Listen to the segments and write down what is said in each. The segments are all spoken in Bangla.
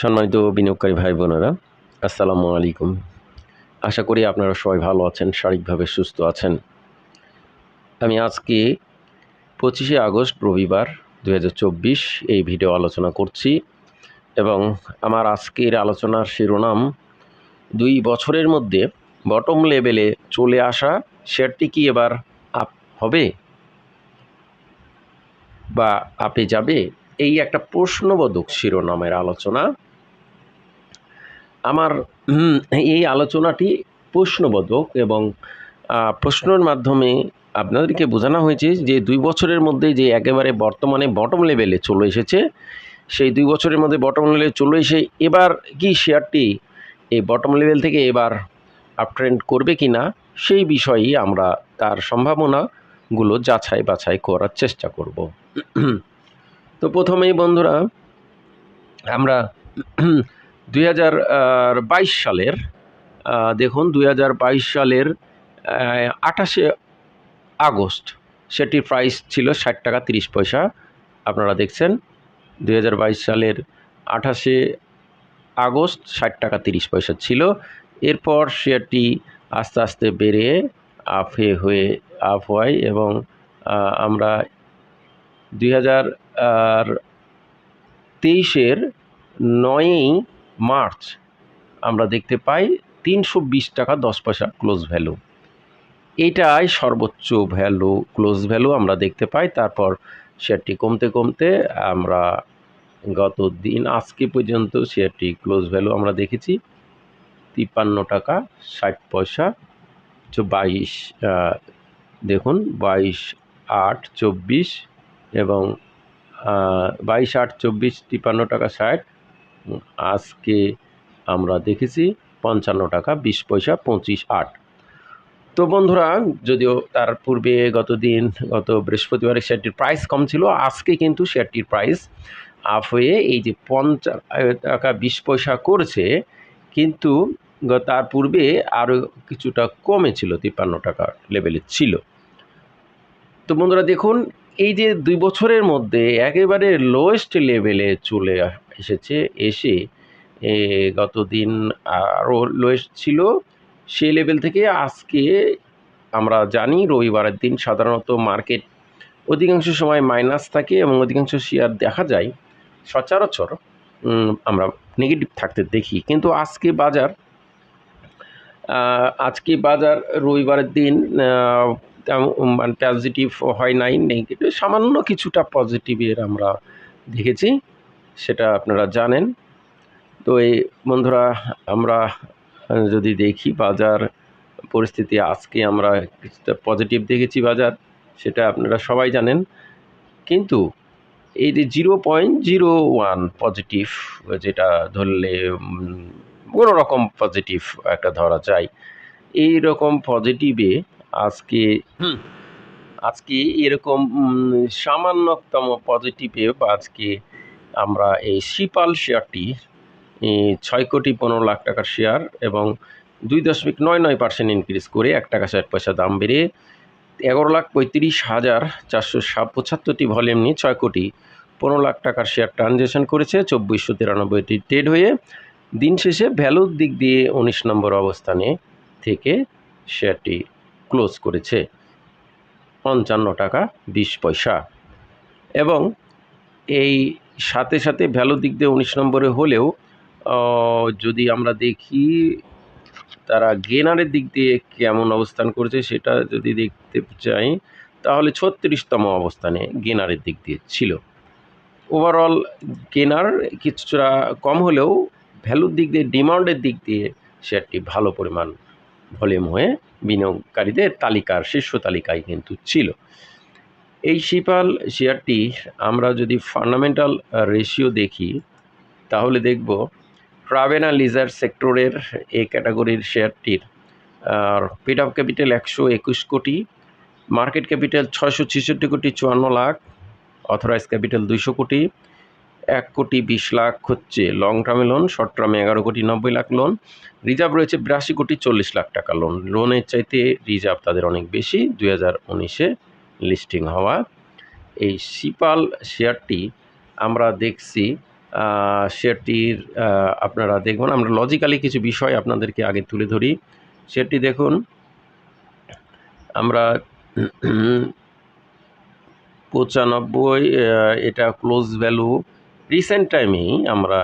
সম্মানিত বিনিয়োগকারী ভাই বোনেরা, আসসালামু আলাইকুম। আশা করি আপনারা সবাই ভালো আছেন, শারীরিকভাবে সুস্থ আছেন। আমি আজকে পঁচিশে আগস্ট, রবিবার দু হাজার চব্বিশ এই ভিডিও আলোচনা করছি এবং আমার আজকের আলোচনার শিরোনাম, দুই বছরের মধ্যে বটম লেভেলে চলে আসা শেয়ারটি কি এবার আপ হবে বা আপে যাবে? এই একটা প্রশ্নবোধক শিরোনামের আলোচনা আমার এই আলোচনাটি প্রশ্নবোধক এবং প্রশ্নের মাধ্যমে আপনাদেরকে বোঝানো হয়েছে যে দুই বছরের মধ্যে যে একেবারে বর্তমানে বটম লেভেলে চলে এসেছে, সেই দুই বছরের মধ্যে বটম লেভেলে চলে এসে এবার কি শেয়ারটি এই বটম লেভেল থেকে এবার আপট্রেন্ড করবে কি না সেই বিষয়েই আমরা তার সম্ভাবনাগুলো যাচাই বাছাই করার চেষ্টা করব। তো প্রথমেই বন্ধুরা, আমরা দুই হাজার বাইশ সালের দেখুন, দুই হাজার বাইশ সালের আঠাশে আগস্ট, সেটির প্রাইস ছিল ষাট টাকা তিরিশ পয়সা। আপনারা দেখছেন, দুই হাজার বাইশ সালের আঠাশে আগস্ট ষাট টাকা তিরিশ পয়সা ছিল। এরপর শেয়ারটি আস্তে আস্তে বেড়ে আফে হয়ে আপ হয় এবং আমরা দুই হাজার তেইশের নয়ই মার্চ আমরা দেখতে পাই তিনশো বিশ টাকা দশ পয়সা ক্লোজ ভ্যালু। এইটাই সর্বোচ্চ ভ্যালু, ক্লোজ ভ্যালু আমরা দেখতে পাই। তারপর শেয়ারটি কমতে কমতে আমরা গত দিন, আজকে পর্যন্ত শেয়ারটি ক্লোজ ভ্যালু আমরা দেখেছি তিপ্পান্ন টাকা ষাট পয়সা। বাইশ দেখুন বাইশ আট চব্বিশ এবং বাইশ আট চব্বিশ তিপ্পান্ন টাকা ষাট আজকে আমরা দেখেছি পঞ্চান্ন টাকা বিশ পয়সা পঁচিশ আট। তো বন্ধুরা, যদিও তার পূর্বে গত দিন, গত বৃহস্পতিবারে শেয়ারটির প্রাইস কম ছিল, আজকে কিন্তু শেয়ারটির প্রাইস আপ হয়ে এই যে পঞ্চাশ টাকা বিশ পয়সা করেছে, কিন্তু তার পূর্বে আরও কিছুটা কমে ছিল, তিপ্পান্ন টাকা লেভেলে ছিল। তো বন্ধুরা, দেখুন, এই যে দুই বছরের মধ্যে একেবারে লোয়েস্ট লেভেলে চলে এসেছে, এসে গত দিন আরও লোয়েস্ট ছিল। সেই লেভেল থেকে আজকে আমরা জানি রবিবারের দিন সাধারণত মার্কেট অধিকাংশ সময় মাইনাস থাকে এবং অধিকাংশ শেয়ার দেখা যায়। সচরাচর আমরা নেগেটিভ থাকতে দেখি। কিন্তু আজকে বাজার আজকে বাজার রবিবারের দিন তেমন মানে পজিটিভ হয় নাই নেগেটিভ সামান্য কিছুটা পজিটিভের আমরা দেখেছি। সেটা আপনারা জানেন। তো এই বন্ধুরা আমরা যদি দেখি বাজার পরিস্থিতি আজকে আমরা কিছুটা পজিটিভ দেখেছি বাজার সেটা আপনারা সবাই জানেন। কিন্তু এই যে zero point zero one positive যেটা ধরলে কোনো রকম পজিটিভ একটা ধরা যায় এই রকম পজিটিভে আজকে আজকে এরকম সামান্যতম পজিটিভে আজকে আমরা এই সিপাল শেয়ারটি ছয় কোটি পনেরো লাখ টাকার শেয়ার এবং দুই দশমিক নয় নয় পার্সেন্ট ইনক্রিজ করে এক টাকা ষাট পয়সা দাম বেড়ে এগারো লাখ পঁয়ত্রিশ হাজার চারশো পঁচাত্তরটি ভলিউম নিয়ে ছয় কোটি পনেরো লাখ টাকার শেয়ার ট্রানজ্যাকশন করেছে চব্বিশশো তিরানব্বইটি ট্রেড হয়ে। দিন শেষে ভ্যালুর দিক দিয়ে উনিশ নম্বর অবস্থানে থেকে শেয়ারটি ক্লোজ করেছে পঞ্চান্ন টাকা বিশ পয়সা। এবং এই সাথে সাথে ভ্যালুর দিক দিয়ে উনিশ নম্বরে হলেও যদি আমরা দেখি তারা গেনারের দিক দিয়ে কেমন অবস্থান করছে সেটা যদি দেখতে চাই, তাহলে ছত্রিশতম অবস্থানে গেনারের দিক দিয়ে ছিল। ওভারঅল গেনার কিছুটা কম হলেও ভ্যালুর দিক দিয়ে, ডিমান্ডের দিক দিয়ে শেয়ারটি ভালো পরিমাণ ভলিউম হয়ে বিনিয়োগকারীদের তালিকার শীর্ষ তালিকায় কিন্তু ছিল। এই শিপাল শেয়ারটি আমরা যদি ফান্ডামেন্টাল রেশিও দেখি, তাহলে দেখব ট্রাভেল অ্যান্ড লিজার সেক্টরের এই ক্যাটাগরির শেয়ারটির, আর পেড অফ ক্যাপিটাল একশো একুশ কোটি মার্কেট ক্যাপিটাল ছয়শো ছেষট্টি কোটি চুয়ান্ন লাখ অথরাইজ ক্যাপিটাল দুইশো কোটি, এক কোটি বিশ লাখ হচ্ছে লং টার্মে লোন শর্ট টার্মে এগারো কোটি নব্বই লাখ লোন রিজার্ভ রয়েছে বিরাশি কোটি চল্লিশ লাখ টাকা লোন লোনের চাইতে রিজার্ভ তাদের অনেক বেশি, দুই হাজার উনিশে লিস্টিং হওয়া। এই সিপাল শেয়ারটি আমরা দেখছি শেয়ারটির আপনারা দেখুন, আমরা লজিক্যালি কিছু বিষয় আপনাদেরকে আগে তুলে ধরি। শেয়ারটি দেখুন, আমরা পঁচানব্বই এটা ক্লোজ ভ্যালু রিসেন্ট টাইমেই আমরা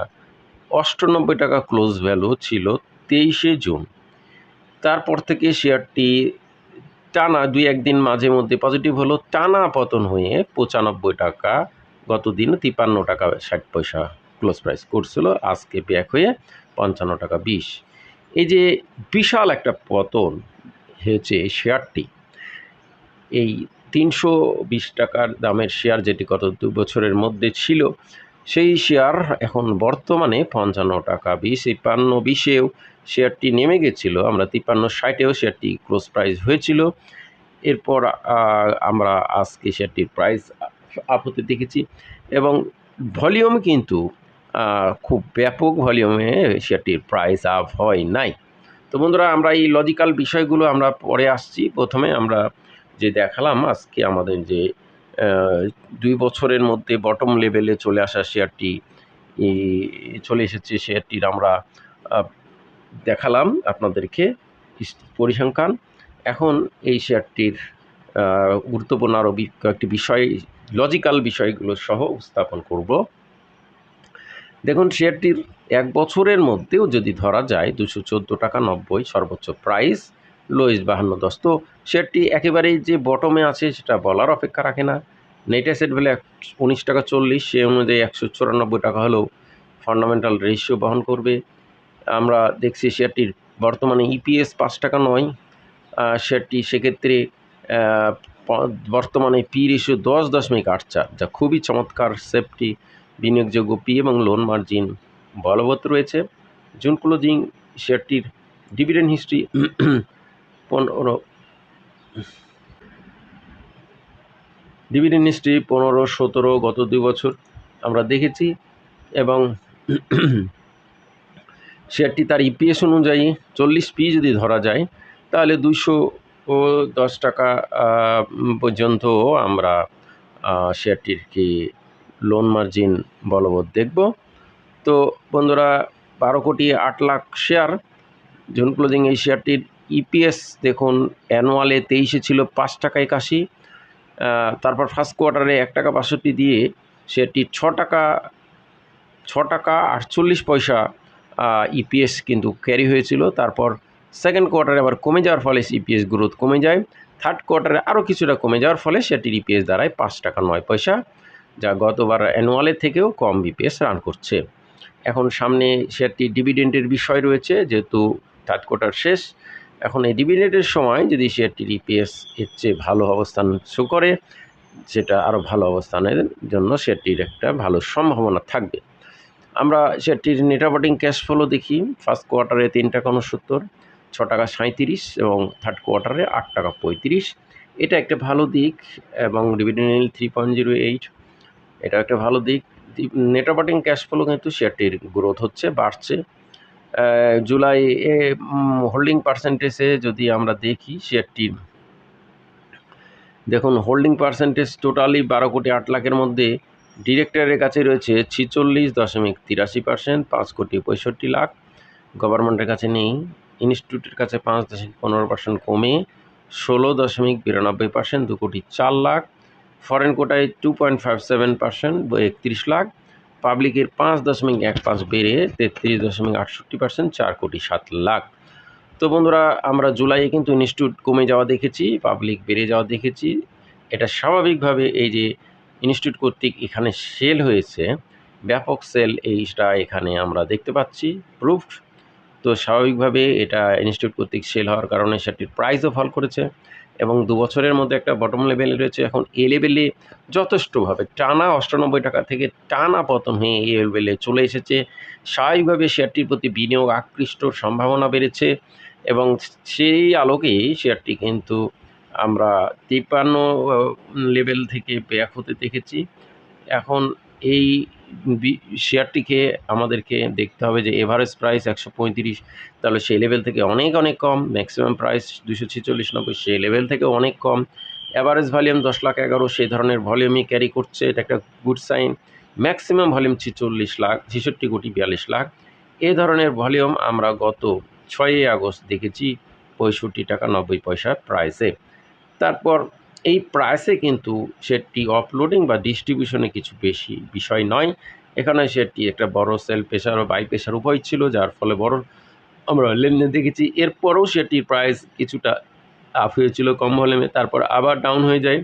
অষ্টানব্বই টাকা ক্লোজ ভ্যালু ছিল তেইশে জুন। তারপর থেকে শেয়ারটি টানা দুই একদিন মাঝে মধ্যে পজিটিভ হলো। টানা পতন হয়ে পঁচানব্বই টাকা, গত দিন তিপ্পান্ন টাকা ষাট পয়সা ক্লোজ প্রাইস করছিল, আজকে ব্যাক হয়ে পঞ্চান্ন টাকা বিশ। এই যে বিশাল একটা পতন হয়েছে শেয়ারটি এই তিনশো বিশ টাকার দামের শেয়ার যেটি গত দু বছরের মধ্যে ছিল, সেই শেয়ার এখন বর্তমানে পঞ্চান্ন টাকা বিশ এই পান্ন বিশেও শেয়ারটি নেমে গেছিল, আমরা তিপ্পান্ন ষাটেও শেয়ারটি ক্লোজ প্রাইস হয়েছিল। এরপর আমরা আজকে শেয়ারটির প্রাইস আপ হতে দেখেছি এবং ভলিউম কিন্তু খুব ব্যাপক ভলিউমে শেয়ারটির প্রাইস আপ হয় নাই। তো বন্ধুরা, আমরা এই লজিক্যাল বিষয়গুলো আমরা পরে আসছি। প্রথমে আমরা যে দেখালাম আজকে আমাদের যে দুই বছরের মধ্যে বটম লেভেলে চলে আসা শেয়ারটি চলে এসেছে। শেয়ারটির আমরা দেখালাম আপনাদেরকে পরিসংখ্যান। এখন এই শেয়ারটির গুরুত্বপূর্ণ আরও কয়েকটি বিষয় লজিক্যাল বিষয়গুলো সহ উপস্থাপন করব। দেখুন, শেয়ারটির এক বছরের মধ্যেও যদি ধরা যায় দুশো চোদ্দ টাকা নব্বই সর্বোচ্চ প্রাইস লোয়েস্ট বাহান্ন দশ। তো শেয়ারটি একেবারেই যে বটমে আছে সেটা বলার অপেক্ষা রাখে না। নেট অ্যাসেট ভ্যালু এক উনিশ টাকা চল্লিশ সে অনুযায়ী একশো চুরানব্বই টাকা হলেও ফান্ডামেন্টাল রেশিও বহন করবে। আমরা দেখছি শেয়ারটির বর্তমানে ইপিএস পাঁচ টাকা নয়। শেয়ারটি সেক্ষেত্রে বর্তমানে পি রেশিও দশ দশমিক আট চার, যা খুবই চমৎকার সেফটি বিনিয়োগযোগ্য পি এবং লোন মার্জিন বলবৎ রয়েছে। জুন ক্লোজিং শেয়ারটির ডিভিডেন্ড হিস্ট্রি পনেরো ডিভিডেন্ড হিস্ট্রি পনেরো, সতেরো গত দুই বছর আমরা দেখেছি এবং শেয়ারটি তার ইপিএস অনুযায়ী চল্লিশ পি যদি ধরা যায়, তাহলে দুশো ও দশ টাকা পর্যন্ত আমরা শেয়ারটির কি লোন মার্জিন বলবৎ দেখব। তো বন্ধুরা, বারো কোটি আট লাখ শেয়ার। জুন ক্লোজিং এই শেয়ারটির ইপিএস দেখুন অ্যানুয়ালে তেইশে ছিল পাঁচ টাকা একাশি। তারপর ফার্স্ট কোয়ার্টারে এক টাকা বাষট্টি দিয়ে শেয়ারটি ছ টাকা ছ টাকা আটচল্লিশ পয়সা ইপিএস কিন্তু ক্যারি হয়েছিল। তারপর সেকেন্ড কোয়ার্টারে আবার কমে যাওয়ার ফলে ইপিএস গ্রোথ কমে যায়। থার্ড কোয়ার্টারে আরও কিছুটা কমে যাওয়ার ফলে সেটির ইপিএস দাঁড়ায় পাঁচ টাকা নয় পয়সা, যা গতবার অ্যানুয়ালের থেকেও কম বিপিএস রান করছে। এখন সামনে শেয়ারটি ডিভিডেন্টের বিষয় রয়েছে, যেহেতু থার্ড কোয়ার্টার শেষ। এখন এই ডিভিডেন্টের সময় যদি শেয়ারটির ইপিএস এর চেয়ে ভালো অবস্থান শো করে, সেটা আরও ভালো অবস্থানের জন্য শেয়ারটির একটা ভালো সম্ভাবনা থাকবে। আমরা শেয়ারটির নেট অপারেটিং ক্যাশ ফ্লো দেখি। ফার্স্ট কোয়ার্টারে তিন টাকা উনসত্তর ছ টাকা সাঁত্রিশ এবং থার্ড কোয়ার্টারে আট টাকা পঁয়ত্রিশ। এটা একটা ভালো দিক এবং dividend three point zero eight এটা একটা ভালো দিক। নেট অপারেটিং ক্যাশ ফ্লো কিন্তু শেয়ারটির গ্রোথ হচ্ছে, বাড়ছে। জুলাই এ হোল্ডিং পার্সেন্টেজে যদি আমরা দেখি শেয়ারটির দেখুন হোল্ডিং পার্সেন্টেজ টোটালি বারো কোটি আট লাখের মধ্যে ডিরেক্টরের কাছে রয়েছে ছিচল্লিশ দশমিক তিরাশি পার্সেন্ট, পাঁচ কোটি পঁয়ষট্টি লাখ। গভর্নমেন্টের কাছে নেই। ইনস্টিটিউটের কাছে পাঁচ দশমিক পনেরো পার্সেন্ট কমে ষোলো দশমিক বিরানব্বই পার্সেন্ট, দু কোটি চার লাখ। ফরেন কোটায় two point five seven percent একত্রিশ লাখ। পাবলিকের পাঁচ দশমিক এক পাঁচ বেড়ে তেত্রিশ দশমিক আটষট্টি পার্সেন্ট, চার কোটি সাত লাখ। তো বন্ধুরা, আমরা জুলাইয়ে কিন্তু ইনস্টিটিউট কমে যাওয়া দেখেছি, পাবলিক বেড়ে যাওয়া দেখেছি। এটা স্বাভাবিকভাবে এই যে ইনস্টিটিউট কর্তৃক এখানে সেল হয়েছে। ব্যাপক সেল এইটা এখানে আমরা দেখতে পাচ্ছি, প্রুফড। তো স্বাভাবিকভাবে এটা ইনস্টিটিউট কর্তৃক সেল হওয়ার কারণে সেটির প্রাইসও ফল করেছে এবং দু বছরের মধ্যে একটা বটম লেভেলে রয়েছে। এখন এ লেভেলে যথেষ্টভাবে টানা অষ্টানব্বই টাকা থেকে টানা পতন হয়ে এ লেভেলে চলে এসেছে। স্বাভাবিকভাবে শেয়ারটির প্রতি বিনিয়োগ আকৃষ্টর সম্ভাবনা বেড়েছে এবং সেই আলোকেই শেয়ারটি কিন্তু আমরা তিপ্পান্ন লেভেল থেকে ব্যাক হতে দেখেছি। এখন এই শেয়ারটিকে আমাদেরকে দেখতে হবে যে এভারেজ প্রাইস একশো পঁয়ত্রিশ, তাহলে সেই লেভেল থেকে অনেক অনেক কম। ম্যাক্সিমাম প্রাইস দুশো ছেচল্লিশ, নব্বই, সেই লেভেল থেকে অনেক কম। অ্যাভারেজ ভলিউম দশ লাখ এগারো, সেই ধরনের ভলিউমই ক্যারি করছে। এটা একটা গুড সাইন ম্যাক্সিমাম ভলিউম ছেচল্লিশ লাখ, ছেষট্টি কোটি বিয়াল্লিশ লাখ। এ ধরনের ভলিউম আমরা গত ছয়ই আগস্ট দেখেছি, পঁয়ষট্টি টাকা নব্বই পয়সার প্রাইসে তারপর এই প্রাইসে কিন্তু সেটি অফলোডিং বা ডিস্ট্রিবিউশনে কিছু বেশি বিষয় নয়। এখানে সেটি একটা বড় সেল প্রেশার ও বাই প্রেশার উভয় ছিল, যার ফলে বড় আমরা লেনদেন দেখেছি। এরপরেও সেটির প্রাইস কিছুটা আপ হয়েছিল কম ভলিউমে তারপর আবার ডাউন হয়ে যায়।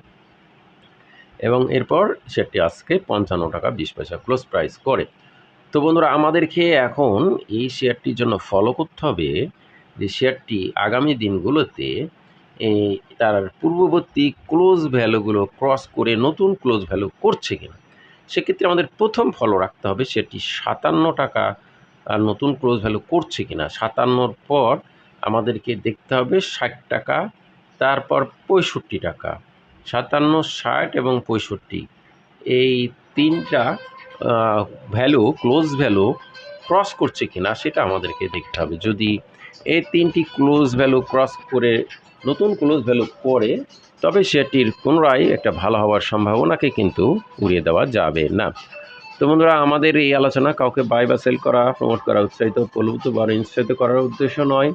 এবং এরপর সেটি আজকে পঞ্চান্ন টাকা বিশ পয়সা ক্লোজ প্রাইস করে। তো বন্ধুরা আমাদেরকে এখন এই শেয়ারটির জন্য ফলো করতে হবে যে শেয়ারটি আগামী দিনগুলোতে তার পূর্ববর্তী ক্লোজ ভ্যালুগুলো ক্রস করে নতুন ক্লোজ ভ্যালু করছে কিনা? সেক্ষেত্রে আমাদের প্রথম ফলো রাখতে হবে সেটি সাতান্ন টাকা নতুন ক্লোজ ভ্যালু করছে কিনা? সাতান্নর পর আমাদেরকে দেখতে হবে ষাট টাকা, তারপর পঁয়ষট্টি টাকা। সাতান্ন, ষাট এবং পঁয়ষট্টি। এই তিনটা ভ্যালু ক্লোজ ভ্যালু ক্রস করছে কিনা সেটা আমাদেরকে দেখতে হবে। যদি এই তিনটি ক্লোজ ভ্যালু ক্রস করে, নতুন ক্লোজ ভ্যালু করে, তবে সেটির পুনরায় একটা ভালো হওয়ার সম্ভাবনাকে কিন্তু উড়িয়ে দেওয়া যাবে না। তো বন্ধুরা, আমাদের এই আলোচনা কাউকে বাই বা সেল করা প্রমোট করা, উৎসাহিত প্রলুব্ধ বা নিশ্চিত করার উদ্দেশ্য নয়।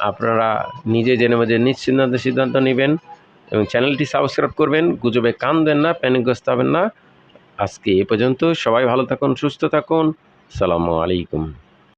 আপনারা নিজে জেনে বুঝে নিশ্চিন্ত সিদ্ধান্ত নেবেন এবং চ্যানেলটি সাবস্ক্রাইব করবেন। গুজবে কান দেন না প্যানিকগ্রস্ত হবেন না। আজকে এ পর্যন্ত। সবাই ভালো থাকুন, সুস্থ থাকুন। সালামু আলাইকুম।